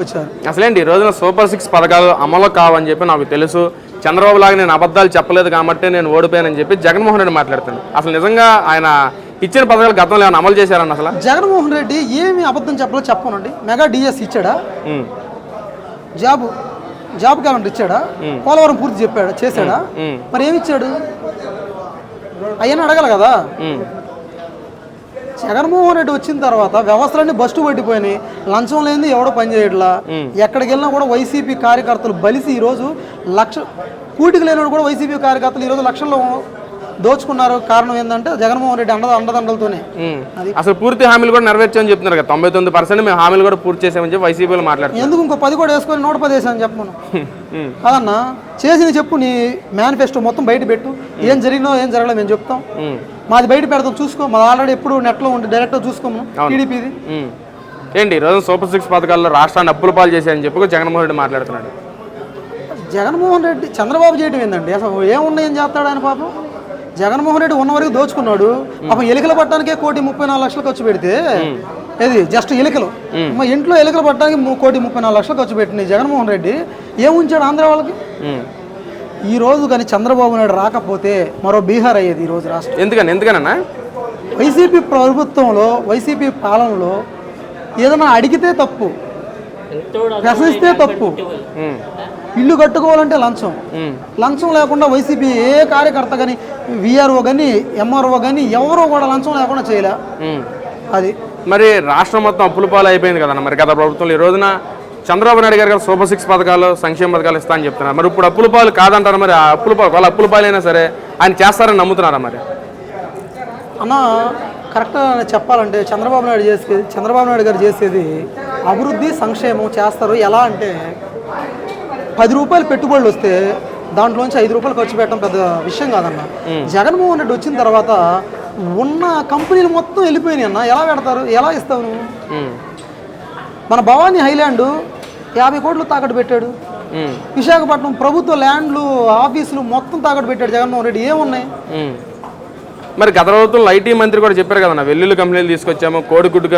వచ్చారు. అసలేంటి? ఈ రోజున సూపర్ సిక్స్ పథకాలు అమలు కావని చెప్పి నాకు తెలుసు. చంద్రబాబు లాగా నేను అబద్ధాలు చెప్పలేదు కాబట్టి నేను ఓడిపోయానని చెప్పి జగన్మోహన్ రెడ్డి మాట్లాడుతాను అసలు నిజంగా ఆయన ఇచ్చిన పథకాలు గతంలో ఏమైనా అమలు చేశారన్న అసలు? జగన్మోహన్ రెడ్డి ఏమి అబద్ధం చెప్పలో చెప్పనండి. Mega D S? Job job calendar ఇచ్చాడా? పోలవరం పూర్తి చెప్పాడా? చేశాడా? మరి ఏమి ఇచ్చాడు? అయ్యని అడగాలి కదా. జగన్మోహన్ రెడ్డి వచ్చిన తర్వాత వ్యవస్థలన్నీ బస్టు పట్టిపోయినాయి. లంచం లేనిది ఎవడో పని చేయట్లా? ఎక్కడికి వెళ్ళినా కూడా వైసీపీ కార్యకర్తలు బలిసి ఈరోజు లక్ష కూటికి లేనివాడు కూడా వైసీపీ కార్యకర్తలు ఈరోజు లక్షల్లో దోచుకున్నారు. కారణం ఏంటంటే జగన్మోహన్ రెడ్డి అండ అండదండలతోనే. అసలు పూర్తి హామీలు కూడా నెరవేర్చామని చెప్తున్నారు కదా. తొంభై తొమ్మిది పర్సెంట్ మేము హామీలు కూడా పూర్తి చేసామని చెప్పి వైసీపీలో మాట్లాడుతున్నారు. ఎందుకు ఇంకో పది కూడా వేసుకొని నూట పది వేసాను చెప్పమను కాదన్నా చేసింది చెప్పు నీ మేనిఫెస్టో మొత్తం బయట పెట్టు. ఏం జరిగినో ఏం జరగలేదు మేము చెప్తాం. మాది బయట పెడతాం చూసుకో. మాది ఆల్రెడీ ఎప్పుడు నెట్లో ఉండి డైరెక్ట్గా చూసుకోము టీడీపీది. ఏంటి రోజు సూపర్ సిక్స్ పథకాల్లో రాష్ట్రాన్ని అప్పుల పాలు చేశారని చెప్పి జగన్మోహన్ రెడ్డి మాట్లాడుతున్నాడు. జగన్మోహన్ రెడ్డి చంద్రబాబు చేయడం ఏందండి? అసలు ఏమున్నాయి ఏం చేస్తాడు ఆయన పాపం? జగన్మోహన్ రెడ్డి ఉన్న వరకు దోచుకున్నాడు. పాపం ఎలికలు పట్టడానికే కోటి ముప్పై నాలుగు లక్షలు ఖర్చు పెడితే ఏది జస్ట్ ఎలికలు. మా ఇంట్లో ఎలికలు పట్టడానికి కోటి ముప్పై నాలుగు లక్షలు ఖర్చు పెట్టినాయి జగన్మోహన్ రెడ్డి. ఏం ఉంచాడు ఆంధ్ర వాళ్ళకి. ఈ రోజు కానీ చంద్రబాబు నాయుడు రాకపోతే మరో బీహార్ అయ్యేది ఈ రోజు రాష్ట్రం. ఎందుకని? ఎందుకనన్నా? వైసీపీ ప్రభుత్వంలో వైసీపీ పాలనలో ఏదైనా అడిగితే తప్పు ప్రశ్నిస్తే తప్పు ఇల్లు కట్టుకోవాలంటే లంచం. లంచం లేకుండా వైసీపీ ఏ కార్యకర్త కానీ విఆర్ఓ కానీ ఎంఆర్ఓ కానీ ఎవరో కూడా లంచం లేకుండా చేయలే. అది. మరి రాష్ట్రం మొత్తం అప్పుల పాలు అయిపోయింది కదన్న? మరి గత ప్రభుత్వంలో ఈ రోజున చంద్రబాబు నాయుడు గారు సూపర్ సిక్స్ పథకాలు సంక్షేమ పథకాలు ఇస్తా అని చెప్తున్నారు. మరి ఇప్పుడు అప్పుల పాలు కాదంటారు మరి? ఆ అప్పుల పాలు వాళ్ళ అప్పుల పాలైనా సరే ఆయన చేస్తారని నమ్ముతున్నారా మరి? అన్న కరెక్ట్గా చెప్పాలంటే చంద్రబాబు నాయుడు చేసేది చంద్రబాబు నాయుడు గారు చేసేది అభివృద్ధి సంక్షేమం చేస్తారు. ఎలా అంటే పది రూపాయలు పెట్టుబడులు వస్తే దాంట్లోంచి ఐదు రూపాయలు ఖర్చు పెట్టడం పెద్ద విషయం కాదన్న. జగన్మోహన్ రెడ్డి వచ్చిన తర్వాత ఉన్న కంపెనీలు మొత్తం వెళ్ళిపోయినాయి అన్న. ఎలా పెడతారు? ఎలా ఇస్తావు మన భవానీ హైలాండ్ యాభై కోట్లు తాకట్టు పెట్టాడు. విశాఖపట్నం ప్రభుత్వ ల్యాండ్లు ఆఫీసులు మొత్తం తాకట్టు పెట్టాడు జగన్మోహన్ రెడ్డి. ఏమున్నాయి. మరి గత ప్రభుత్వంలో ఐటీ మంత్రి కూడా చెప్పారు కదన్న వెల్లుల్లి కంపెనీలు తీసుకొచ్చాము కోడిగుడ్డు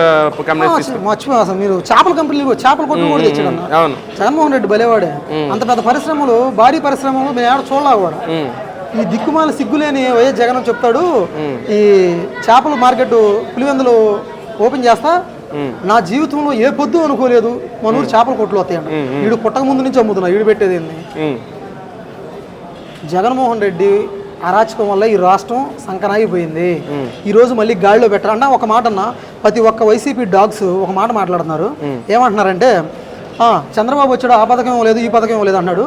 కంపెనీస్ తీసుకొచ్చాము. మర్చిపోయా అసలు మీరు. చేపల కంపెనీలు చేపల కొట్టు కూడా తెచ్చాడు అవును. జగన్మోహన్ రెడ్డి భలేవాడే. అంత పెద్ద పరిశ్రమలు భారీ పరిశ్రమలు మేము ఏడ చూడలే కూడా. ఈ దిక్కుమాల సిగ్గులేని వైఎస్ జగన్ చెప్తాడు. ఈ చేపల మార్కెట్ పులివెందులు ఓపెన్ చేస్తా. నా జీవితంలో ఏ పొద్దు అనుకోలేదు. మన ఊరు చేపల కొట్లు వస్తాయండి వీడు పుట్టక ముందు నుంచి అమ్ముతున్నా వీడు పెట్టేది ఏంది? జగన్మోహన్ రెడ్డి అరాచకం వల్ల ఈ రాష్ట్రం సంకనాగిపోయింది. ఈ రోజు మళ్ళీ గాడిలో పెట్టారు అన్న ఒక మాట అన్న. ప్రతి ఒక్క వైసీపీ డాగ్స్ ఒక మాట మాట్లాడుతున్నారు. ఏమంటున్నారంటే "ఆ, చంద్రబాబు వచ్చాడు ఆ పథకం ఏమో లేదు ఈ పథకం లేదు అన్నాడు.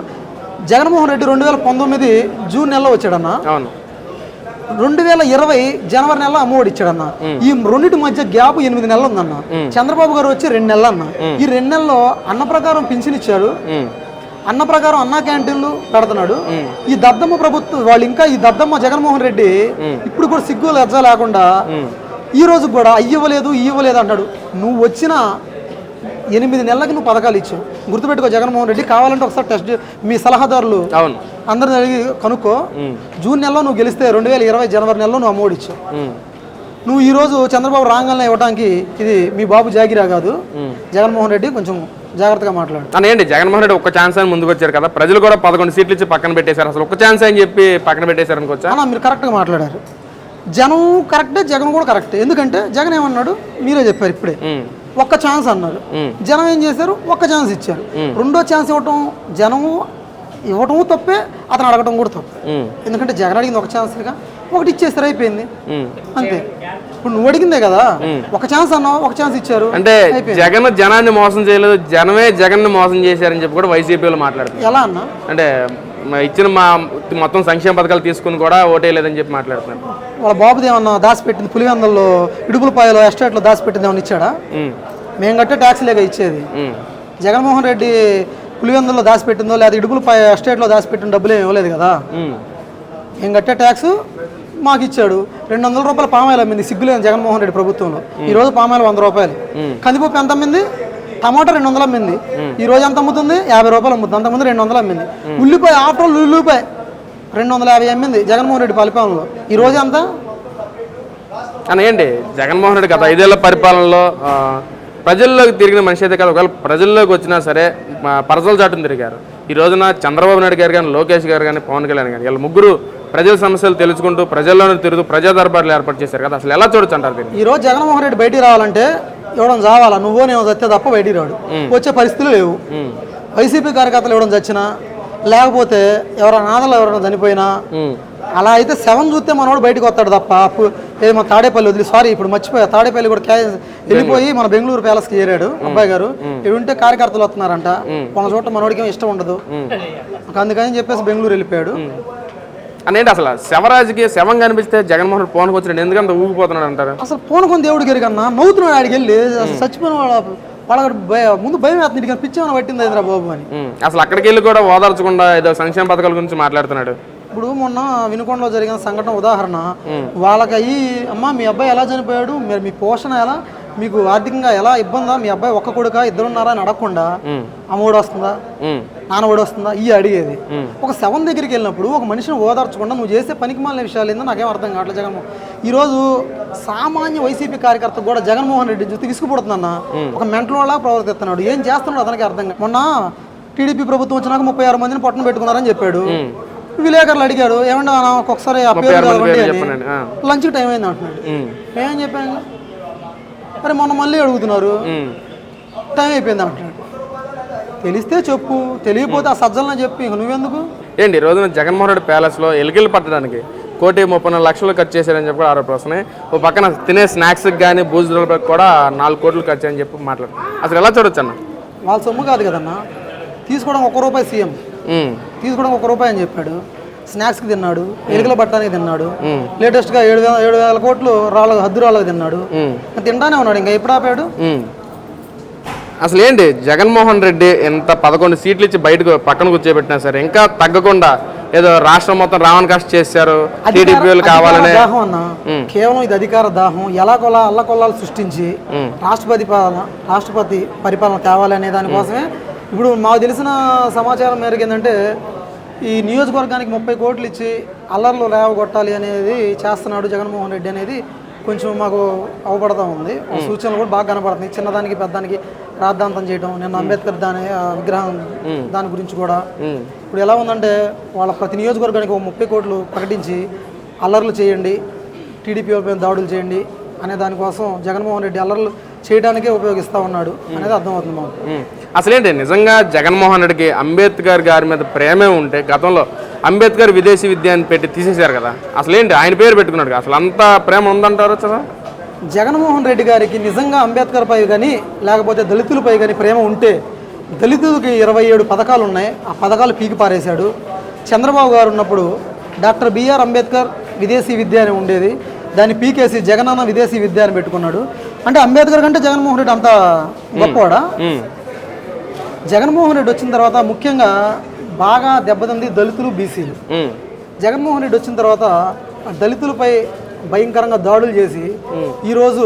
జగన్మోహన్ రెడ్డి రెండు వేల పంతొమ్మిది జూన్ నెలలో వచ్చాడన్న. రెండు వేల ఇరవై జనవరి నెలలో అమ్మఒడి ఇచ్చాడన్న. ఈ రెండింటి మధ్య గ్యాప్ ఎనిమిది నెలలు ఉందన్న. చంద్రబాబు గారు వచ్చి రెండు నెలలు అన్న. ఈ రెండు నెలల్లో అన్న ప్రకారం పింఛన్ ఇచ్చారు ఉమ్, అన్న ప్రకారం అన్నా క్యాంటీన్లు పెడుతున్నాడు. ఈ దద్దమ్మ ప్రభుత్వం వాళ్ళు ఇంకా ఈ దద్దమ్మ జగన్మోహన్ రెడ్డి ఇప్పుడు కూడా సిగ్గు లజ్జ లేకుండా ఈ రోజు కూడా అయ్యవ్వలేదు ఇవ్వలేదు అంటాడు. నువ్వు వచ్చిన ఎనిమిది నెలలకి నువ్వు పథకాలు ఇచ్చావు. గుర్తుపెట్టుకో జగన్మోహన్ రెడ్డి కావాలంటే ఒకసారి టెస్ట్ మీ సలహాదారులు అవును. అందరిని అడిగి కనుక్కో జూన్ నెలలో నువ్వు గెలిస్తే రెండు వేల ఇరవై జనవరి నెలలో నువ్వు అమ్మఒడి ఇచ్చావు నువ్వు ఈ రోజు చంద్రబాబు రాగానే ఇవ్వడానికి ఇది మీ బాబు జాగిరా కాదు. జగన్మోహన్ రెడ్డి కొంచెం జాగ్రత్తగా మాట్లాడు. అని ఏంటి? జగన్మోహన్ రెడ్డి ఒక్క ఛాన్స్ అని ముందుకు వచ్చారు కదా. ప్రజలు కూడా పదకొండు సీట్లు ఇచ్చి పక్కన పెట్టేశారు. అసలు ఒక్క ఛాన్స్ అని చెప్పి పక్కన పెట్టేశారు అనుకోవచ్చా? మీరు కరెక్ట్గా మాట్లాడారు. జనం కరెక్టే జగన్ కూడా కరెక్టే ఎందుకంటే జగన్ ఏమన్నాడు? మీరే చెప్పారు ఇప్పుడే. ఒక్క ఛాన్స్ అన్నారు. జనం ఏం చేశారు? ఒక్క ఛాన్స్ ఇచ్చారు. రెండో ఛాన్స్ ఇవ్వటం జనము ఇవ్వటం తప్పే అతను అడగటం కూడా తప్పే. ఎందుకంటే జగన్ అడిగింది ఒక ఛాన్స్గా ఒకటి ఇచ్చేస్తారు అయిపోయింది. అంతే. ఇప్పుడు నువ్వు అడిగిందే కదా ఒక ఛాన్స్ అన్నావు ఒక ఛాన్స్ ఇచ్చారు అంటే. జగన్ జనాన్ని మోసం చేయలేదు జనమే జగన్ మోసం చేశారని చెప్పి కూడా వైసీపీలో మాట్లాడుతున్నారు. ఎలా అన్నా? అంటే ఇచ్చిన మా మొత్తం సంక్షేమ పథకాలు తీసుకుని కూడా ఓటేయలేదని చెప్పి మాట్లాడుతున్నారు. వాళ్ళ బాబుది ఏమన్నా దాచిపెట్టింది పులివెందల్లో ఇడుపులపాయలో ఎస్టేట్లో దాచిపెట్టింది ఏమన్నా ఇచ్చాడా? మేము. కట్టే ట్యాక్స్ లేక ఇచ్చేది. జగన్మోహన్ రెడ్డి పులివెందుల్లో దాచిపెట్టిందో లేదా ఇడుపులపాయ ఎస్టేట్లో దాచిపెట్టిన డబ్బులు ఏమి ఇవ్వలేదు కదా. మేము. కట్టే ట్యాక్స్? మాకు ఇచ్చాడు. రెండు వందల రూపాయల పామాయిల్ అమ్మింది సిగ్గులేని జగన్మోహన్ రెడ్డి ప్రభుత్వంలో. ఈ రోజు పామాయిల్ వంద రూపాయలు. కందిపప్పు ఎంత అమ్మింది? టమాటా రెండు వందలు అమ్మింది. ఈ రోజు ఎంత అమ్ముతుంది? యాభై రూపాయలు అమ్ముతుంది. అంతకుముందు రెండు వందలు అమ్మింది. ఉల్లిపాయ ఆఫ్టర్ ఆల్ ఉల్లిపాయ రెండు వందల యాభై అమ్మింది జగన్మోహన్ రెడ్డి పరిపాలనలో. ఈ రోజు ఎంత? అని ఏంటి? జగన్మోహన్ రెడ్డి గత ఐదేళ్ళ పరిపాలనలో ప్రజల్లోకి తిరిగిన మనిషి అయితే కాదు. ఒకవేళ ప్రజల్లోకి వచ్చినా సరే మా పరసల చాటును తిరిగారు. ఈ రోజున చంద్రబాబు నాయుడు గారు కానీ లోకేష్ గారు కానీ పవన్ కళ్యాణ్ కానీ వీళ్ళ ముగ్గురు ప్రజల సమస్యలు తెలుసుకుంటూ ప్రజల్లోనే తిరుగుతూ ప్రజా దర్బార్లు ఏర్పాటు చేశారు కదా. అసలు ఎలా చూడొచ్చు అంటారు దీన్ని? ఈ రోజు జగన్మోహన్ రెడ్డి బయటికి రావాలంటే ఇవ్వడం చావాలా నువ్వో నేను చస్తే తప్ప బయటికి రాడు. వచ్చే పరిస్థితులు లేవు. వైసీపీ కార్యకర్తలు ఇవ్వడం చచ్చినా లేకపోతే ఎవరైనా ఆదలు ఎవరైనా చనిపోయినా అలా అయితే సెవెన్ చూస్తే మనోడు బయటకు వస్తాడు తప్ప అప్పు ఏ మన తాడేపల్లి వదిలి సారీ ఇప్పుడు మర్చిపోయా. తాడేపల్లి కూడా వెళ్ళిపోయి మన బెంగళూరు ప్యాలెస్కి చేరాడు అబ్బాయి గారు. ఇవి ఉంటే కార్యకర్తలు వస్తున్నారంట. మన చోట మనోడికి ఏమీ ఇష్టం ఉండదు. అందుకని చెప్పేసి బెంగళూరు వెళ్ళిపోయాడు. అనేంటి అసలు శవరాజుకి శవం కనిపిస్తే జగన్మోహన్ ఫోన్కి వచ్చినాడు ఎందుకంత ఊగిపోతున్నాడు అంటారు? అసలు పూనకొని దేవుడికి ఎరిగన్నా నవ్వుతున్నాడు ఆడికి వెళ్ళి. అసలు చచ్చిపోయిన వాళ్ళ వాళ్ళ భయ ముందు భయం వేస్తుంది. పిచ్చేమని పట్టింది హైదరా బాబు అని అసలు అక్కడికి వెళ్ళి కూడా ఓదార్చకుండా ఏదో సంక్షేమ పథకాల గురించి మాట్లాడుతున్నాడు. ఇప్పుడు మొన్న వినుకొండలో జరిగిన సంఘటన ఉదాహరణ. వాళ్ళకి అయ్యి అమ్మ మీ అబ్బాయి ఎలా చనిపోయాడు? మీరు మీ పోషణ ఎలా? మీకు ఆర్థికంగా ఎలా ఇబ్బందా? మీ అబ్బాయి ఒక్క కొడుక? ఇద్దరున్నారా అని అడగకుండా అమ్మఒడి వస్తుందా? నాన్న ఒడి వస్తుందా? ఈ అడిగేది. ఒక శవం దగ్గరికి వెళ్ళినప్పుడు ఒక మనిషిని ఓదార్చకుండా నువ్వు చేసే పనికి మాలిన విషయాలు ఏందో నాకేం అర్థం కావట్లేదు జగన్మోహన్ ఈరోజు సామాన్య వైసీపీ కార్యకర్త కూడా జగన్మోహన్ రెడ్డి చూస్తే విసుగుపడుతుందన్న ఒక మెంటల్ వాళ్ళ ప్రవర్తిస్తున్నాడు. ఏం చేస్తున్నాడు అతనికి అర్థం మొన్న టీడీపీ ప్రభుత్వం వచ్చినాక ముప్పై ఆరు మందిని పట్టణం పెట్టుకున్నారని చెప్పాడు. విలేకరులు అడిగాడు ఏమంటే అన్న ఒక్కొక్కసారి ఆ పేరు పేర్లు అని. లంచ్ టైం అయింది అంటున్నాడు. మేమేం. చెప్పాను? మరి మొన్న మళ్ళీ అడుగుతున్నారు. టైం అయిపోయింది అంటున్నాడు. తెలిస్తే చెప్పు తెలియకపోతే ఆ సజ్జలను చెప్పి ఇంక నువ్వెందుకు? ఏంటి ఈ రోజున జగన్మోహన్ రెడ్డి ప్యాలెస్లో ఎలికలు పట్టడానికి కోటి ముప్పై నాలుగు లక్షలు ఖర్చు చేశారని చెప్పి కూడా ఆరోపణ వస్తున్నాయి. ఓ పక్కన తినే స్నాక్స్కి కానీ భోజనాలకు కూడా నాలుగు కోట్లు ఖర్చు అని చెప్పి మాట్లాడు అసలు ఎలా చూడొచ్చు అన్న వాళ్ళ సొమ్ము కాదు కదన్నా. తీసుకోవడం ఒక రూపాయి సీఎం. తీసుకోవడం ఒక రూపాయి అని చెప్పాడు. స్నాక్స్కి తిన్నాడు. ఎలుకల పట్టడానికి తిన్నాడు. లేటెస్ట్గా ఏడు వేల ఏడు వేల కోట్లు రాళ్ళ హద్దు రాళ్ళకి తిన్నాడు. తింటానే ఉన్నాడు. ఇంకా ఎప్పుడు ఆపాడు. అసలు ఏంటి? జగన్మోహన్ రెడ్డి ఎంత పదకొండు సీట్లు ఇచ్చి బయటకు పక్కన కూర్చోబెట్టినా సరే ఇంకా తగ్గకుండా ఏదో రాష్ట్రం మొత్తం రావణ కాస్ట్ చేశారు. కావాలనే దాహం అన్న. కేవలం ఇది అధికార దాహం. ఎలా కొలా అల్ల కొల్లాలు సృష్టించి రాష్ట్రపతి పాలన రాష్ట్రపతి పరిపాలన తేవాలి అనే దానికోసమే ఇప్పుడు మాకు తెలిసిన సమాచారం మేరకు ఏంటంటే ఈ నియోజకవర్గానికి ముప్పై కోట్లు ఇచ్చి అల్లర్లు లేవగొట్టాలి అనేది చేస్తున్నాడు జగన్మోహన్ రెడ్డి అనేది కొంచెం మాకు అవపడతా ఉంది. సూచనలు కూడా బాగా కనపడుతున్నాయి. చిన్నదానికి పెద్దానికి రాద్ధాంతం చేయడం నిన్న అంబేద్కర్ దాని విగ్రహం దాని గురించి కూడా. ఇప్పుడు ఎలా ఉందంటే వాళ్ళ ప్రతి నియోజకవర్గానికి ఒక ముప్పై కోట్లు ప్రకటించి అల్లర్లు చేయండి టీడీపీ పైన దాడులు చేయండి అనే దానికోసం జగన్మోహన్ రెడ్డి అల్లర్లు చేయడానికే ఉపయోగిస్తూ ఉన్నాడు అనేది అర్థమవుతుంది మాకు. అసలేంటి నిజంగా జగన్మోహన్ రెడ్డికి అంబేద్కర్ గారి మీద ప్రేమే ఉంటే గతంలో అంబేద్కర్ విదేశీ విద్య అని పెట్టి తీసేశారు కదా. అసలేంటి ఆయన పేరు పెట్టుకున్నాడు. అసలు అంత ప్రేమ ఉందంటారు కదా జగన్మోహన్ రెడ్డి గారికి నిజంగా అంబేద్కర్ పై కానీ లేకపోతే దళితులపై కానీ ప్రేమ ఉంటే దళితులకి ఇరవై ఏడు పథకాలు ఉన్నాయి. ఆ పథకాలు పీకి పారేశాడు. చంద్రబాబు గారు ఉన్నప్పుడు డాక్టర్ బిఆర్ అంబేద్కర్ విదేశీ విద్య అని ఉండేది. దాన్ని పీకేసి జగనన్న విదేశీ విద్య అని పెట్టుకున్నాడు. అంటే అంబేద్కర్ కంటే జగన్మోహన్ రెడ్డి అంత గొప్పవాడా? జగన్మోహన్ రెడ్డి వచ్చిన తర్వాత ముఖ్యంగా బాగా దెబ్బతింది దళితులు బీసీలు. జగన్మోహన్ రెడ్డి వచ్చిన తర్వాత దళితులపై భయంకరంగా దాడులు చేసి ఈరోజు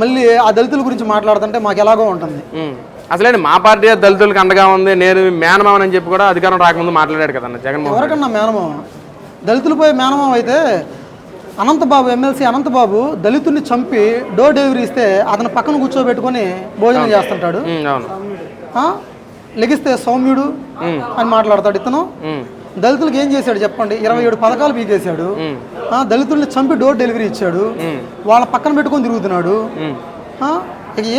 మళ్ళీ ఆ దళితుల గురించి మాట్లాడుతుంటే మాకు ఎలాగో ఉంటుంది. ఉమ్. అసలేంటి మా పార్టీ దళితులకు అండగా ఉంది నేను మేనమావన్ అని చెప్పి కూడా అధికారం రాకముందు మాట్లాడాడు కదన్న జగన్మోహన్. ఎవరికన్నా మేనమామ? దళితులపై మేనమామ అయితే అనంతబాబు ఎమ్మెల్సీ అనంతబాబు దళితుడిని చంపి డోర్ డెలివరీ ఇస్తే అతను పక్కన కూర్చోబెట్టుకొని భోజనం చేస్తుంటాడు. అవును? లెగిస్తే సౌమ్యుడు అని మాట్లాడతాడు ఇతను. దళితులకు ఏం చేశాడు చెప్పండి? ఇరవై ఏడు పథకాలు పీకేశాడు. ఆ, దళితుల్ని చంపి డోర్ డెలివరీ ఇచ్చాడు. వాళ్ళ పక్కన పెట్టుకొని తిరుగుతున్నాడు.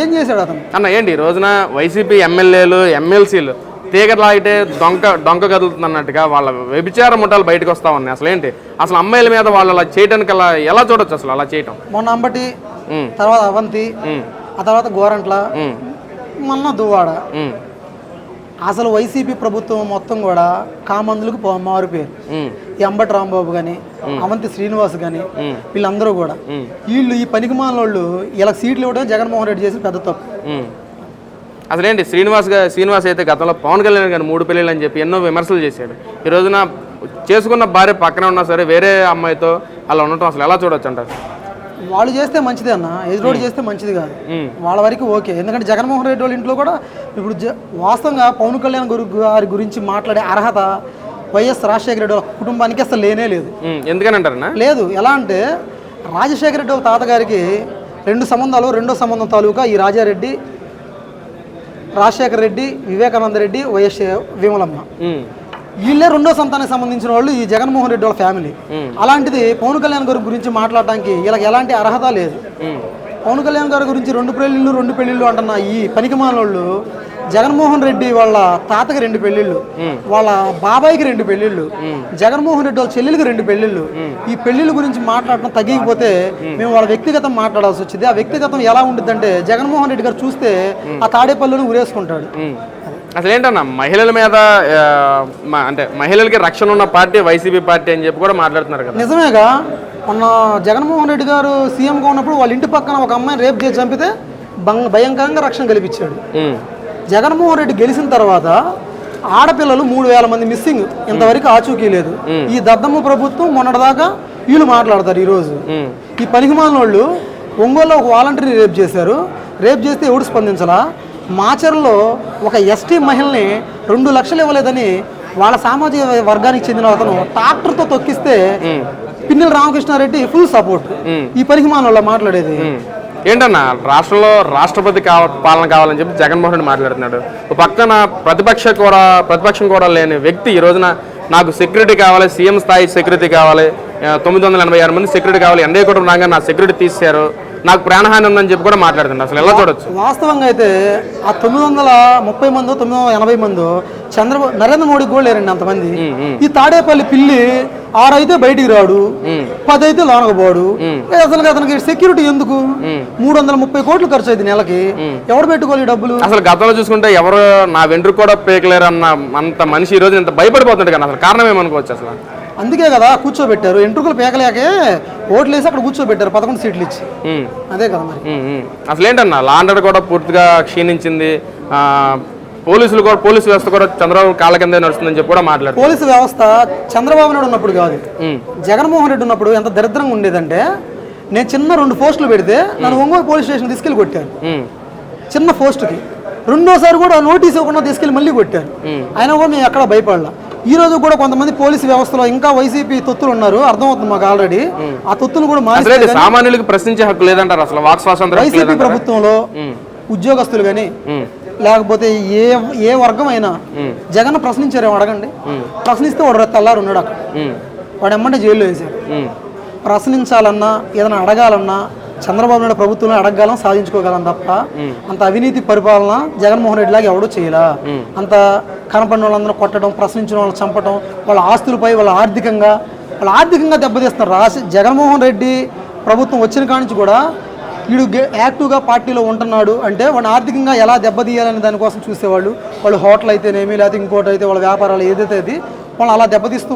ఏం చేశాడు అతను? అన్న ఏంటి? రోజున వైసీపీ ఎమ్మెల్యేలు ఎమ్మెల్సీలు తీగలాగితే డొంక డొంక కదులుతుంది అన్నట్టుగా వాళ్ళ వ్యభిచార ముఠాలు బయటకు వస్తా ఉన్నాయి. అసలు ఏంటి? అసలు అమ్మాయిల మీద వాళ్ళు అలా చేయడానికి అలా ఎలా చూడొచ్చు అసలు అలా చేయటం? మొన్న అంబటి తర్వాత అవంతి ఆ తర్వాత గోరంట్ల మొన్న దువ్వాడ. అసలు వైసీపీ ప్రభుత్వం మొత్తం కూడా కామందులకు మారిపోయారు అంబటి రాంబాబు కానీ అవంతి శ్రీనివాస్ కానీ వీళ్ళందరూ కూడా. వీళ్ళు ఈ పనికి వాళ్ళు ఇలా సీట్లు ఇవ్వడం జగన్మోహన్ రెడ్డి చేసిన పెద్ద తప్పు. అసలేంటి? శ్రీనివాస్ శ్రీనివాస్ అయితే గతంలో పవన్ కళ్యాణ్ గారు మూడు పెళ్ళిళ్ళు అని చెప్పి ఎన్నో విమర్శలు చేశాడు. ఈ రోజున చేసుకున్న భార్య పక్కన ఉన్నా సరే వేరే అమ్మాయితో అలా ఉండటం అసలు ఎలా చూడొచ్చు అంటారు? వాళ్ళు చేస్తే మంచిదే అన్న. ఎదురోడు చేస్తే మంచిది కాదు. వాళ్ళ వరకు ఓకే. ఎందుకంటే జగన్మోహన్ రెడ్డి వాళ్ళ ఇంట్లో కూడా ఇప్పుడు వాస్తవంగా పవన్ కళ్యాణ్ గురు గారి గురించి మాట్లాడే అర్హత వైఎస్ రాజశేఖర రెడ్డి వాళ్ళ కుటుంబానికి అసలు లేనే లేదు. ఎందుకని అంటారన్నా? లేదు. ఎలా అంటే రాజశేఖర రెడ్డి వాళ్ళ తాతగారికి రెండు సంబంధాలు రెండో సంబంధం తాలూకా ఈ రాజారెడ్డి రాజశేఖర రెడ్డి వివేకానంద రెడ్డి వైఎస్ విమలమ్మ. వీళ్ళే రెండో సంతానానికి సంబంధించిన వాళ్ళు ఈ జగన్మోహన్ రెడ్డి వాళ్ళ ఫ్యామిలీ. అలాంటిది పవన్ కళ్యాణ్ గారి గురించి మాట్లాడటానికి వీళ్ళకి ఎలాంటి అర్హత లేదు. పవన్ కళ్యాణ్ గారి గురించి రెండు పెళ్ళిళ్ళు రెండు పెళ్ళిళ్ళు అంటున్న ఈ పనికిమాలోళ్ళు జగన్మోహన్ రెడ్డి వాళ్ళ తాతకి రెండు పెళ్ళిళ్ళు వాళ్ళ బాబాయికి రెండు పెళ్ళిళ్ళు జగన్మోహన్ రెడ్డి వాళ్ళ చెల్లెలికి రెండు పెళ్ళిళ్ళు. ఈ పెళ్ళిళ్ళ గురించి మాట్లాడటం తగ్గిపోతే మేము. వాళ్ళ వ్యక్తిగతం మాట్లాడాల్సి వచ్చింది. ఆ వ్యక్తిగతం ఎలా ఉంటుందంటే జగన్మోహన్ రెడ్డి గారు చూస్తే ఆ తాడేపల్లిని ఉరేసుకుంటాడు. అసలు ఏంటన్నా మహిళల మీద అంటే మహిళలకి రక్షణ ఉన్న పార్టీ వైసీపీ పార్టీ అని చెప్పి కూడా మాట్లాడుతున్నారు కదా. నిజమేగా మొన్న జగన్మోహన్ రెడ్డి గారు సీఎంగా ఉన్నప్పుడు వాళ్ళ ఇంటి పక్కన ఒక అమ్మాయిని రేపు చేసి చంపితే భయంకరంగా రక్షణ కల్పించాడు జగన్మోహన్ రెడ్డి గెలిచిన తర్వాత ఆడపిల్లలు మూడు వేల మంది మిస్సింగ్ ఇంతవరకు ఆచూకీ లేదు. ఈ దద్దమ్మ ప్రభుత్వం మొన్నటిదాకా వీళ్ళు మాట్లాడతారు ఈరోజు. ఈ పనికిమాలిన వాళ్ళు ఒంగోలులో ఒక వాలంటీర్ రేప్ చేశారు. రేప్ చేస్తే ఎవడు స్పందించలా? మాచర్లో ఒక ఎస్టీ మహిళని రెండు లక్షలు ఇవ్వలేదని వాళ్ళ సామాజిక వర్గానికి చెందిన అతను ట్రాక్టర్తో తొక్కిస్తే పిన్నెల రామకృష్ణారెడ్డి ఫుల్ సపోర్ట్. ఈ వాళ్ళ మాట్లాడేది. ఏంటన్నా రాష్ట్రంలో రాష్ట్రపతి కావ పాలన కావాలని చెప్పి జగన్మోహన్ రెడ్డి మాట్లాడుతున్నాడు. ఒక పక్కన ప్రతిపక్ష కూడా ప్రతిపక్షం కూడా లేని వ్యక్తి ఈ రోజున నాకు సెక్యూరిటీ కావాలి సీఎం స్థాయి సెక్యూరిటీ కావాలి తొమ్మిది వందల ఎనభై ఆరు మంది సెక్యూరిటీ కావాలి ఎన్డీ కూడా నా సెక్యూరిటీ తీశారు నాకు ప్రాణహాని ఉందని చెప్పి కూడా మాట్లాడుతున్నాడు అసలు ఎలా చూడొచ్చు? వాస్తవంగా అయితే ఆ తొమ్మిది వందల ముప్పై మందో తొమ్మిది వందల ఎనభై మందో చంద్రబాబు నరేంద్ర మోడీకి కూడా లేరండి అంతమంది. ఈ తాడేపల్లి పిల్లి ఆరు అయితే బయటికి రాడు పది అయితే లోనకు పోడు. ఏ అసలు అతనికి సెక్యూరిటీ ఎందుకు? మూడు వందల ముప్పై కోట్లు ఖర్చు అయింది నెలకి. ఎవడు పెట్టుకోవాలి డబ్బులు? అసలు గతంలో చూసుకుంటే ఎవరు నా వెంట్రుకు కూడా పేకలేరు అన్న అంత మనిషి ఈ రోజు ఇంత భయపడిపోతున్నాడు కానీ అసలు కారణం ఏమనుకోవచ్చు అసలు? అందుకే కదా కూర్చోబెట్టారు. ఎంట్రుకలు పేకలేకే ఓట్లు వేసి అక్కడ కూర్చోబెట్టారు పదకొండు సీట్లు ఇచ్చి. అదే కదా మరి. అసలు ఏంటన్నా లాండర్ కూడా పూర్తిగా క్షీణించింది. పోలీసులు కూడా పోలీసు వ్యవస్థ కూడా చంద్రబాబు కాళ్ళ కింద నడుస్తుందని చెప్పి కూడా మాట్లాడు పోలీసు వ్యవస్థ చంద్రబాబు నాయుడు ఉన్నప్పుడు కాదు. జగన్మోహన్ రెడ్డి ఉన్నప్పుడు ఎంత దరిద్రంగా ఉండేదంటే నేను చిన్న రెండు పోస్టులు పెడితే నన్ను ఒంగోలు పోలీస్ స్టేషన్ తీసుకెళ్ళి కొట్టారు. ఉమ్, చిన్న పోస్ట్కి. రెండోసారి కూడా నోటీస్ ఇవ్వకుండా తీసుకెళ్ళి మళ్ళీ కొట్టారు. అయినా కూడా మేము ఎక్కడ భయపడలా. ఈ రోజు కూడా కొంతమంది పోలీసు వ్యవస్థలో ఇంకా వైసీపీ తొత్తులు ఉన్నారు. అర్థమవుతుంది మాకు ఆల్రెడీ ఆ తొత్తులు కూడా ఏంటి సామాన్యులకు ప్రశ్నించే హక్కు లేదంటారు అసలు వాక్ స్వాతంత్రం హక్కు వైసీపీ? ప్రభుత్వంలో ఉద్యోగస్తులు కానీ లేకపోతే ఏ ఏ వర్గం అయినా జగన్ ప్రశ్నించారేమో అడగండి. ప్రశ్నిస్తే వాడు తెల్లారు ఉన్నాడు అక్కడ. వాడు ఎమ్మంటే జైల్లో వేశారు ప్రశ్నించాలన్నా ఏదైనా అడగాలన్నా చంద్రబాబు నాయుడు ప్రభుత్వంలో అడగగలం సాధించుకోగలం తప్ప అంత అవినీతి పరిపాలన జగన్మోహన్ రెడ్డి లాగా ఎవడూ చేయలా. అంత కనపడిన వాళ్ళందరూ కొట్టడం ప్రశ్నించిన వాళ్ళని చంపడం వాళ్ళ ఆస్తులపై వాళ్ళ ఆర్థికంగా వాళ్ళ ఆర్థికంగా దెబ్బతీస్తున్నారు. రాసి జగన్మోహన్ రెడ్డి ప్రభుత్వం వచ్చిన కాడి నుంచి కూడా వీడు గే- యాక్టివ్గా పార్టీలో ఉంటున్నాడు అంటే వాడిని ఆర్థికంగా ఎలా దెబ్బతీయాలనే దానికోసం చూసేవాళ్ళు. వాళ్ళు హోటల్ అయితేనేమి లేకపోతే ఇంకోటి అయితే వాళ్ళ వ్యాపారాలు ఏదైతే అది వాళ్ళు అలా దెబ్బతీస్తూ